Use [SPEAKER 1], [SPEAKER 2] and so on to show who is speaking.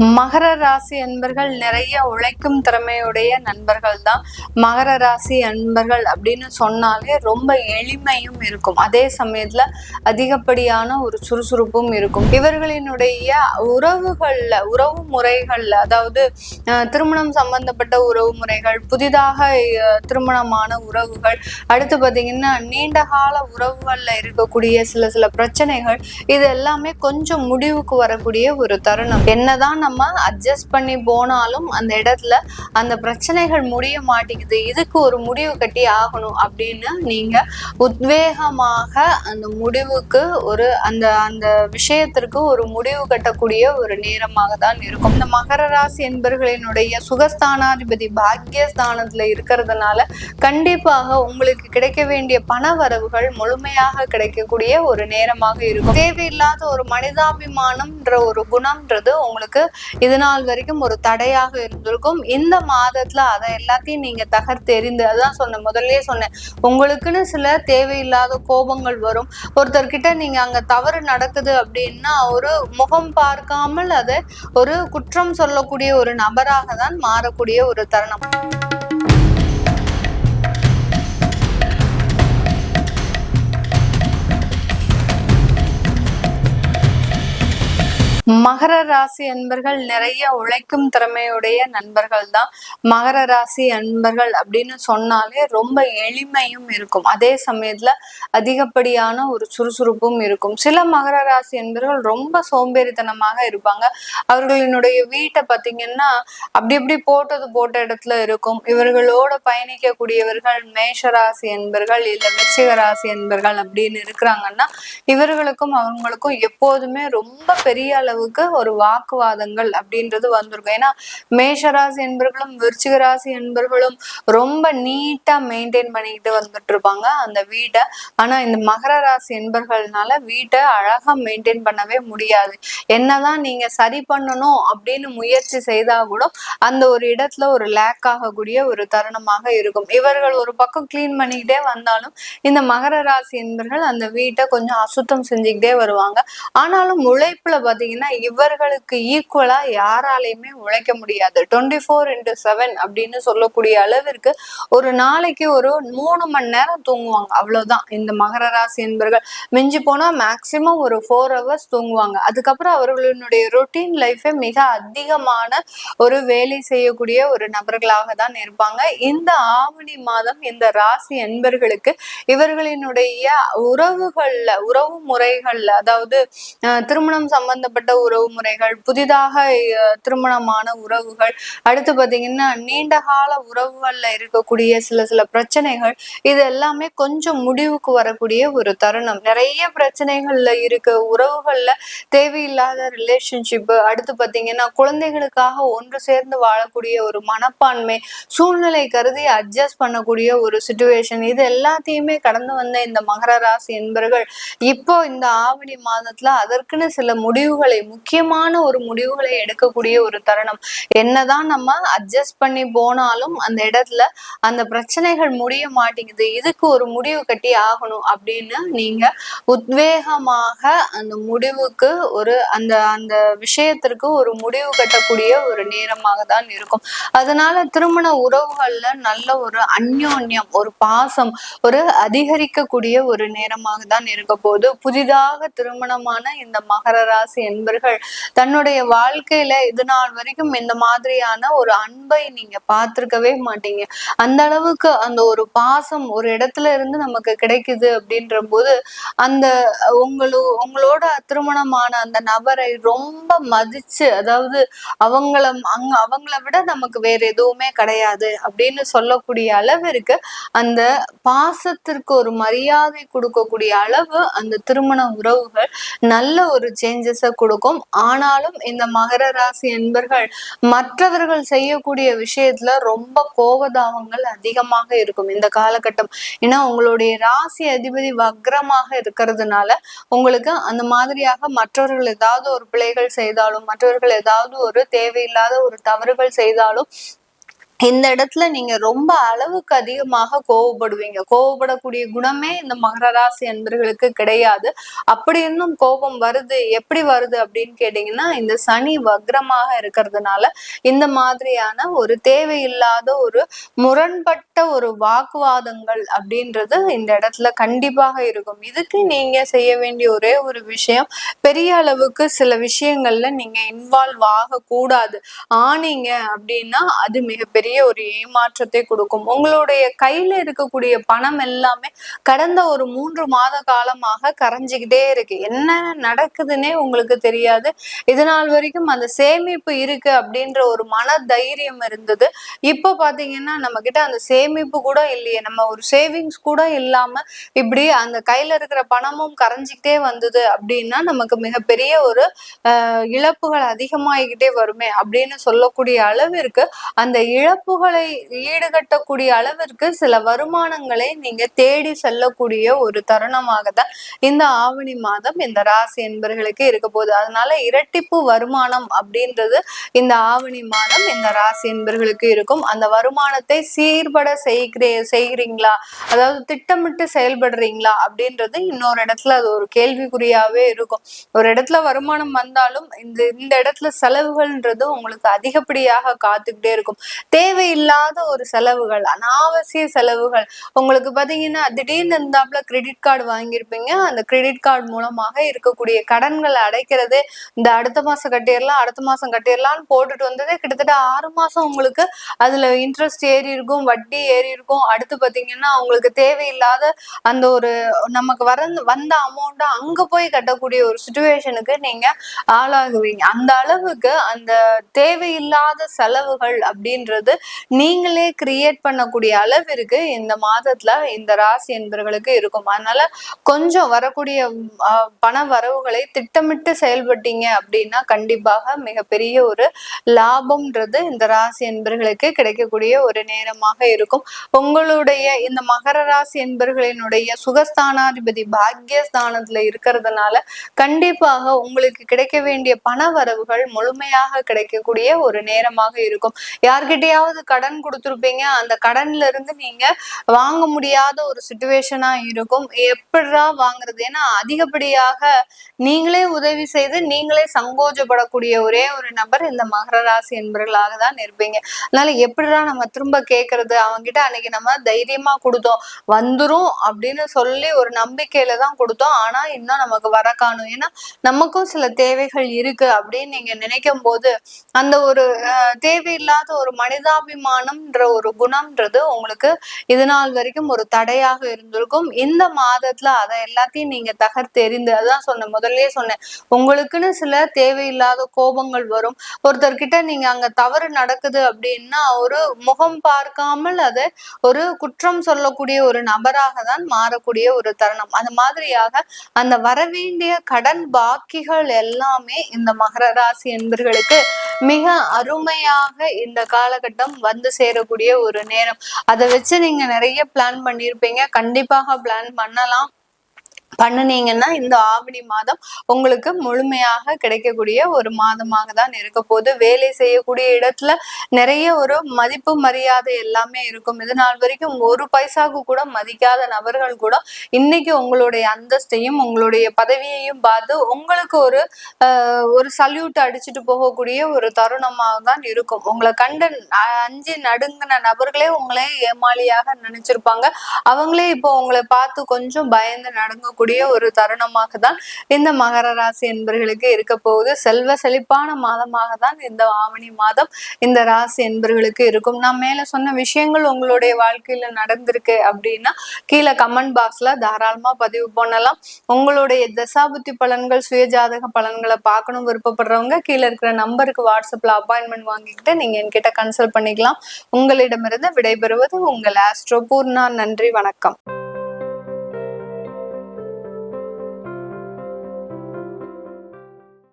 [SPEAKER 1] மகர ராசி அன்பர்கள் நிறைய உழைக்கும் திறமையுடைய நண்பர்கள் தான் மகர ராசி அன்பர்கள் அப்படின்னு சொன்னாலே ரொம்ப எளிமையும் இருக்கும். அதே சமயத்துல அதிகப்படியான ஒரு சுறுசுறுப்பும் இருக்கும். இவர்களினுடைய உறவுகள்ல உறவு முறைகள்ல அதாவது திருமணம் சம்பந்தப்பட்ட உறவு முறைகள் புதிதாக திருமணமான உறவுகள் அடுத்து பாத்தீங்கன்னா நீண்ட கால உறவுகள்ல இருக்கக்கூடிய சில சில பிரச்சனைகள் இது எல்லாமே கொஞ்சம் முடிவுக்கு வரக்கூடிய ஒரு தருணம். என்னதான் நம்ம அட்ஜஸ்ட் பண்ணி போனாலும் அந்த இடத்துல அந்த பிரச்சனைகள் முடிய மாட்டேங்குது. இதுக்கு ஒரு முடிவு கட்டி ஆகணும் அப்படின்னு நீங்க உத்வேகமாக அந்த முடிவுக்கு ஒரு அந்த அந்த விஷயத்திற்கு ஒரு முடிவு கட்டக்கூடிய ஒரு நேரமாக தான் இருக்கும். இந்த மகர ராசி என்பர்களினுடைய சுகஸ்தானாதிபதி பாக்கியஸ்தானத்துல இருக்கிறதுனால கண்டிப்பாக உங்களுக்கு கிடைக்க வேண்டிய பண வரவுகள் முழுமையாக கிடைக்கக்கூடிய ஒரு நேரமாக இருக்கும். தேவையில்லாத ஒரு மனிதாபிமானம்ன்ற ஒரு குணம்ன்றது உங்களுக்கு இது நாள் வரைக்கும் ஒரு தடையாக இருந்திருக்கும். இந்த மாதத்துல அதை எல்லாத்தையும் நீங்க தகர்த்தெறிந்து அதான் சொன்னேன் முதல்லயே சொன்னேன். உங்களுக்குன்னு சில தேவையில்லாத கோபங்கள் வரும். ஒருத்தர்கிட்ட நீங்க அங்க தவறு நடக்குது அப்படின்னா ஒரு முகம் பார்க்காமல் அதை ஒரு குற்றம் சொல்லக்கூடிய ஒரு நபராக தான் மாறக்கூடிய ஒரு தருணம். மகர ராசி அன்பர்கள் நிறைய உழைக்கும் திறமையுடைய நண்பர்கள் தான் மகர ராசி அன்பர்கள் அப்படின்னு சொன்னாலே ரொம்ப எளிமையும் இருக்கும். அதே சமயத்துல அதிகப்படியான ஒரு சுறுசுறுப்பும் இருக்கும். சில மகர ராசி அன்பர்கள் ரொம்ப சோம்பேறித்தனமாக இருப்பாங்க. அவர்களினுடைய வீட்டை பார்த்தீங்கன்னா அப்படி இப்படி போட்டது போட்ட இடத்துல இருக்கும். இவர்களோட பயணிக்கக்கூடியவர்கள் மேஷ ராசி என்பர்கள் இல்ல விருச்சிக ராசி என்பர்கள் அப்படின்னு இருக்கிறாங்கன்னா இவர்களுக்கும் அவங்களுக்கும் எப்போதுமே ரொம்ப பெரிய அளவு அளவுக்கு ஒரு வாக்குவாதங்கள் அப்படின்றது வந்திருக்கும். ஏன்னா மேஷராசி என்பர்களும் விருச்சிக ராசி என்பர்களும் ரொம்ப நீட்டா மெயின்டைன் பண்ணிக்கிட்டு வந்துட்டு இருப்பாங்க அந்த வீட்டை. ஆனா இந்த மகர ராசி என்பர்கள்னால வீட்டை அழகா மெயின்டைன் பண்ணவே முடியாது. என்னதான் நீங்க சரி பண்ணணும் அப்படின்னு முயற்சி செய்தா கூட அந்த ஒரு இடத்துல ஒரு லேக் ஆகக்கூடிய ஒரு தருணமாக இருக்கும். இவர்கள் ஒரு பக்கம் கிளீன் பண்ணிக்கிட்டே வந்தாலும் இந்த மகர ராசி என்பர்கள் அந்த வீட்டை கொஞ்சம் அசுத்தம் செஞ்சுக்கிட்டே வருவாங்க. ஆனாலும் உழைப்புல பாத்தீங்கன்னா இவர்களுக்கு ஈக்குவலா யாராலையுமே உழைக்க முடியாது. டுவெண்ட்டி ஃபோர் இன்டூ செவன் அப்படின்னு சொல்லக்கூடிய அளவிற்கு ஒரு நாளைக்கு ஒரு மூணு மணி நேரம் தூங்குவாங்க. அவ்வளவுதான். இந்த மகர ராசி என்பர்கள் மிஞ்சி போனா மேக்சிமம் ஒரு ஃபோர் ஹவர்ஸ் தூங்குவாங்க. அதுக்கப்புறம் அவர்களுடைய ரொட்டீன் லைஃபே மிக அதிகமான ஒரு வேலை செய்யக்கூடிய ஒரு நபர்களாக தான் இருப்பாங்க. இந்த ஆவணி மாதம் இந்த ராசி என்பர்களுக்கு இவர்களினுடைய உறவுகள்ல உறவு முறைகள்ல அதாவது அஹ், திருமணம் சம்பந்தப்பட்ட உறவு முறைகள் புதிதாக திருமணமான உறவுகள் அடுத்து பார்த்தீங்கன்னா நீண்ட கால உறவுகளில் இருக்கக்கூடிய சில சில பிரச்சனைகள் இது எல்லாமே கொஞ்சம் முடிவுக்கு வரக்கூடிய ஒரு தருணம். நிறைய பிரச்சனைகள்ல இருக்க உறவுகள்ல தேவையில்லாத ரிலேஷன்ஷிப் அடுத்து பார்த்தீங்கன்னா குழந்தைகளுக்காக ஒன்று சேர்ந்து வாழக்கூடிய ஒரு மனப்பான்மை சூழ்நிலை கருதி அட்ஜஸ்ட் பண்ணக்கூடிய ஒரு சுச்சுவேஷன் இது எல்லாத்தையுமே கடந்து வந்த இந்த மகர ராசி என்பர்கள் இப்போ இந்த ஆவணி மாதத்துல அதற்குன்னு சில முடிவுகளை முக்கியமான ஒரு முடிவுகளை எடுக்கக்கூடிய ஒரு தருணம். என்னதான் நம்ம அட்ஜஸ்ட் பண்ணி போனாலும் அந்த இடத்துல அந்த பிரச்சனைகள் முடிய மாட்டேங்குது. இதுக்கு ஒரு முடிவு கட்டி ஆகணும் அப்படின்னு நீங்க உத்வேகமாக அந்த முடிவுக்கு ஒரு அந்த அந்த விஷயத்திற்கு ஒரு முடிவு கட்டக்கூடிய ஒரு நேரமாக தான் இருக்கும். அதனால திருமண உறவுகள்ல நல்ல ஒரு அந்யோன்யம் ஒரு பாசம் ஒரு அதிகரிக்கக்கூடிய ஒரு நேரமாக தான் இருக்க போது புதிதாக திருமணமான இந்த மகர ராசி நண்பர்கள் தன்னுடைய வாழ்க்கையில இது நாள் வரைக்கும் இந்த மாதிரியான ஒரு அன்பை நீங்க பார்த்துருக்கவே மாட்டீங்க. அந்த அளவுக்கு அந்த ஒரு பாசம் ஒரு இடத்துல இருந்து நமக்கு கிடைக்குது அப்படின்ற போது அந்த உங்களு உங்களோட திருமணமான அந்த நபரை ரொம்ப மதிச்சு அதாவது அவங்கள அங்க அவங்கள விட நமக்கு வேற எதுவுமே கிடையாது அப்படின்னு சொல்லக்கூடிய அளவிற்கு அந்த பாசத்திற்கு ஒரு மரியாதை கொடுக்கக்கூடிய அளவு அந்த திருமண உறவுகள் நல்ல ஒரு சேஞ்சஸை கொடுக்கும். ஆனாலும் இந்த மகர ராசி என்பர்கள் மற்றவர்கள் செய்யக்கூடிய விஷயத்துல ரொம்ப கோபதாபங்கள் அதிகமாக இருக்கும் இந்த காலகட்டம். ஏன்னா உங்களுடைய ராசி அதிபதி வக்ரமாக இருக்கிறதுனால உங்களுக்கு அந்த மாதிரியாக மற்றவர்கள் ஏதாவது ஒரு பிழைகள் செய்தாலும் மற்றவர்கள் ஏதாவது ஒரு தேவையில்லாத ஒரு தவறுகள் செய்தாலும் இந்த இடத்துல நீங்க ரொம்ப அளவுக்கு அதிகமாக கோவப்படுவீங்க. கோவப்படக்கூடிய குணமே இந்த மகர ராசி அன்பர்களுக்கு கிடையாது. அப்படி இருந்தும் கோபம் வருது எப்படி வருது அப்படின்னு கேட்டீங்கன்னா இந்த சனி வக்ரமாக இருக்கிறதுனால இந்த மாதிரியான ஒரு தேவையில்லாத ஒரு முரண்பட்ட ஒரு வாக்குவாதங்கள் அப்படின்றது இந்த இடத்துல கண்டிப்பாக இருக்கும். இதுக்கு நீங்க செய்ய வேண்டிய ஒரே ஒரு விஷயம் பெரிய அளவுக்கு சில விஷயங்கள்ல நீங்க இன்வால்வ் ஆகக்கூடாது. ஆனீங்க அப்படின்னா அது மிகப்பெரிய பெரிய ஒரு ஏமாற்றத்தை கொடுக்கும். உங்களுடைய கையில இருக்கக்கூடிய பணம் எல்லாமே கடந்த ஒரு மூன்று மாத காலமாக கரைஞ்சிக்கிட்டே இருக்கு. என்ன நடக்குதுன்னே உங்களுக்கு தெரியாது. இது நாள் வரைக்கும் அந்த சேமிப்பு இருக்கு அப்படின்ற ஒரு மன தைரியம் இருந்தது. இப்போ பாத்தீங்கன்னா நம்ம கிட்ட அந்த சேமிப்பு கூட இல்லையே. நம்ம ஒரு சேவிங்ஸ் கூட இல்லாம இப்படி அந்த கையில இருக்கிற பணமும் கரைஞ்சிக்கிட்டே வந்தது அப்படின்னா நமக்கு மிகப்பெரிய ஒரு இழப்புகள் அதிகமாகிக்கிட்டே வருமே அப்படின்னு சொல்லக்கூடிய அளவிற்கு அந்த இழப்பு இழப்புகளை ஈடுகட்டக்கூடிய அளவிற்கு சில வருமானங்களை நீங்க தேடி செல்லக்கூடிய ஒரு தருணமாக தான் இந்த ஆவணி மாதம் இந்த ராசி என்பர்களுக்கு இருக்க போகுது. அதனால இரட்டிப்பு வருமானம் அப்படின்றது இந்த ஆவணி மாதம் இந்த ராசி என்பர்களுக்கு இருக்கும். அந்த வருமானத்தை சீர்பட செய்கிறே செய்கிறீங்களா? அதாவது திட்டமிட்டு செயல்படுறீங்களா? அப்படின்றது இன்னொரு இடத்துல அது ஒரு கேள்விக்குறியாவே இருக்கும். ஒரு இடத்துல வருமானம் வந்தாலும் இந்த இந்த இடத்துல செலவுகள்ன்றது உங்களுக்கு அதிகப்படியாக காத்துக்கிட்டே இருக்கும். தே தேவையில்லாத ஒரு செலவுகள் அனாவசிய செலவுகள். உங்களுக்கு பாத்தீங்கன்னா திடீர்னு இருந்தாப்புல கிரெடிட் கார்டு வாங்கியிருப்பீங்க. அந்த கிரெடிட் கார்டு மூலமாக இருக்கக்கூடிய கடன்களை அடைக்கிறது இந்த அடுத்த மாசம் கட்டிடலாம் அடுத்த மாசம் கட்டிடலாம்னு போட்டுட்டு வந்ததே கிட்டத்தட்ட ஆறு மாசம் உங்களுக்கு அதுல இன்ட்ரெஸ்ட் ஏறி இருக்கும் வட்டி ஏறி இருக்கும். அடுத்து பாத்தீங்கன்னா உங்களுக்கு தேவையில்லாத அந்த ஒரு நமக்கு வர வந்த அமௌண்ட்டை அங்க போய் கட்டக்கூடிய ஒரு சுச்சுவேஷனுக்கு நீங்க ஆளாகுவீங்க. அந்த அளவுக்கு அந்த தேவையில்லாத செலவுகள் அப்படின்றது நீங்களே கிரியேட் பண்ணக்கூடிய அளவிற்கு இந்த மாதத்துல இந்த ராசி என்பர்களுக்கு இருக்கும். அதனால கொஞ்சம் வரக்கூடிய பண வரவுகளை திட்டமிட்டு செயல்பட்டீங்க அப்படின்னா கண்டிப்பாக மிகப்பெரிய ஒரு லாபம்ன்றது இந்த ராசி என்பர்களுக்கு கிடைக்கக்கூடிய ஒரு நேரமாக இருக்கும். உங்களுடைய இந்த மகர ராசி என்பர்களினுடைய சுகஸ்தானாதிபதி பாக்யஸ்தானத்துல இருக்கிறதுனால கண்டிப்பாக உங்களுக்கு கிடைக்க வேண்டிய பண வரவுகள் முழுமையாக கிடைக்கக்கூடிய ஒரு நேரமாக இருக்கும். யார்கிட்டயாவது ஏதாவது கடன் கொடுத்துருப்பீங்க? அந்த கடன்ல இருந்து நீங்க வாங்க முடியாத ஒரு சுச்சுவேஷனா இருக்கும். எப்படிரா வாங்குறது? ஏன்னா அதிகப்படியாக நீங்களே உதவி செய்து நீங்களே சங்கோஜப்படக்கூடிய ஒரே ஒரு நபர் இந்த மகர ராசி என்பவர்களாக தான் இருப்பீங்க. அதனால எப்படிதான் நம்ம திரும்ப கேட்கறது அவங்ககிட்ட அன்னைக்கு நம்ம தைரியமா கொடுத்தோம். வந்துரும் அப்படின்னு சொல்லி ஒரு நம்பிக்கையில தான் கொடுத்தோம். ஆனா இன்னும் நமக்கு வர காணும். ஏன்னா நமக்கும் சில தேவைகள் இருக்கு அப்படின்னு நீங்க நினைக்கும் போது அந்த ஒரு தேவையில்லாத ஒரு மனித மனிதாபிமானம்ன்ற ஒரு குணம்ன்றது உங்களுக்கு இது நாள் வரைக்கும் ஒரு தடையாக இருந்திருக்கும். இந்த மாதத்துல அதை எல்லாத்தையும் நீங்க தகர்த்தெறிந்து அதான் சொன்னேன் முதல்லயே சொன்னேன். உங்களுக்குன்னு சில தேவையில்லாத கோபங்கள் வரும். ஒருத்தர்கிட்ட நீங்க அங்க தவறு நடக்குது அப்படின்னா ஒரு முகம் பார்க்காமல் அதை ஒரு குற்றம் சொல்லக்கூடிய ஒரு நபராக தான் மாறக்கூடிய ஒரு தருணம். அந்த மாதிரியாக அந்த வரவேண்டிய கடன் பாக்கிகள் எல்லாமே இந்த மகர ராசி என்பர்களுக்கு மிக அருமையாக இந்த காலகட்டம் வந்து சேரக்கூடிய ஒரு நேரம். அதை வச்சு நீங்க நிறைய பிளான் பண்ணியிருப்பீங்க. கண்டிப்பாக பிளான் பண்ணலாம். பண்ணுனீங்கன்னா இந்த ஆவணி மாதம் உங்களுக்கு முழுமையாக கிடைக்கக்கூடிய ஒரு மாதமாக தான் இருக்க போது வேலை செய்யக்கூடிய இடத்துல நிறைய ஒரு மதிப்பு மரியாதை எல்லாமே இருக்கும். இது நாள் வரைக்கும் ஒரு பைசாவுக்கு கூட மதிக்காத நபர்கள் கூட இன்னைக்கு உங்களுடைய அந்தஸ்தையும் உங்களுடைய பதவியையும் பார்த்து உங்களுக்கு ஒரு ஒரு சல்யூட் அடிச்சுட்டு போகக்கூடிய ஒரு தருணமாக தான் இருக்கும். உங்களை கண்டு அஞ்சு நடுங்கின நபர்களே உங்களே ஏமாளியாக நினைச்சிருப்பாங்க. அவங்களே இப்போ உங்களை பார்த்து கொஞ்சம் பயந்து நடங்கக்கூடிய கூடிய ஒரு தருணமாக தான் இந்த மகர ராசி என்பர்களுக்கு இருக்க போகுது. செல்வ செழிப்பான மாதமாக தான் இந்த ஆவணி மாதம் இந்த ராசி என்பர்களுக்கு இருக்கும். நான் மேல சொன்ன விஷயங்கள் உங்களுடைய வாழ்க்கையில நடந்திருக்கு அப்படின்னா கீழே கமெண்ட் பாக்ஸ்ல தாராளமா பதிவு பண்ணலாம். உங்களுடைய தசாபுத்தி பலன்கள் சுயஜாதக பலன்களை பார்க்கணும் விருப்பப்படுறவங்க கீழே இருக்கிற நம்பருக்கு வாட்ஸ்அப்ல அப்பாயின்மெண்ட் வாங்கிக்கிட்டு நீங்க என்கிட்ட கன்சல்ட் பண்ணிக்கலாம். உங்களிடமிருந்து விடைபெறுவது உங்கள் ஆஸ்ட்ரோ பூர்ணா. நன்றி வணக்கம்.